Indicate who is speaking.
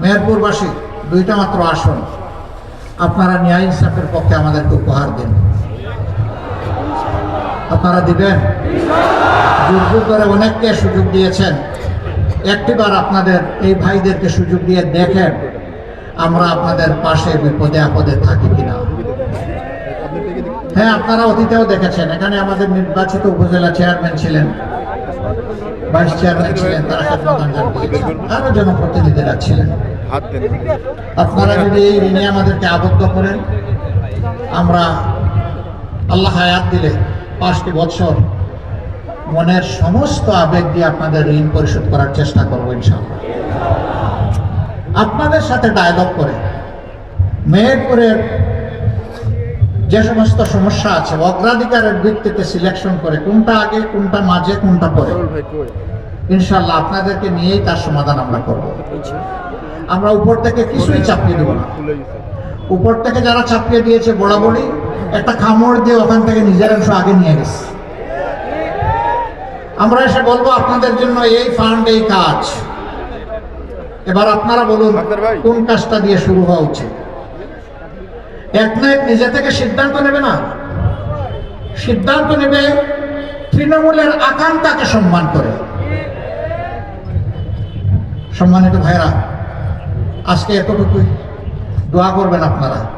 Speaker 1: মেহেরপুরবাসী, দুইটা মাত্র আসন। আপনারা ন্যায় ইনসাফের পক্ষে আমাদেরকে উপহার দিন। আপনারা দিবেন? জোর করে অনেককে সুযোগ দিয়েছেন। একটিবার আপনাদের এই ভাইদেরকে সুযোগ দিয়ে দেখেন আমরা আপনাদের পাশে বিপদে আপদে থাকি কিনা। হ্যাঁ আপনারা অতীতেও দেখেছেন, এখানে আমাদের নির্বাচিত উপজেলা চেয়ারম্যান ছিলেন। ভাইস চেয়ারম্যান ছিলেন তারা জনপ্রতিনিধিরা ছিলেন। আপনারা যদি এই ঋণে আমাদেরকে আবদ্ধ করেন আমরা আল্লাহ হায়াত দিলে পাঁচটি বছর মনের সমস্ত আবেগ দিয়ে আপনাদের ঋণ পরিশোধ করার চেষ্টা করব ইনশাআল্লাহ। আপনাদের সাথে ডায়লগ করে মেহেরপুরের যে সমস্ত সমস্যা আছে অগ্রাধিকারের ভিত্তিতে সিলেকশন করে কোনটা আগে কোনটা মাঝে কোনটা পরে। ইনশাল্লাহ আপনাদেরকে নিয়েই তার সমাধান আমরা করব। আমরা উপর থেকে কিছুই চাপিয়ে দেবো না। উপর থেকে যারা চাপিয়ে দিয়েছে বরাবরই একটা খামড় দিয়ে ওখান থেকে নিজের অংশ আগে নিয়ে গেছে। আমরা এসে বলব আপনাদের জন্য এই ফান্ড এই কাজ। এবার আপনারা বলুন কোন কাজটা দিয়ে শুরু হওয়া উচিত? এক না এক নিজে থেকে সিদ্ধান্ত নেবে না। সিদ্ধান্ত নেবে তৃণমূলের আকাঙ্ক্ষাকে সম্মান করে। সম্মানিত ভাইরা আজকে এতটুকুই দোয়া করবেন আপনারা।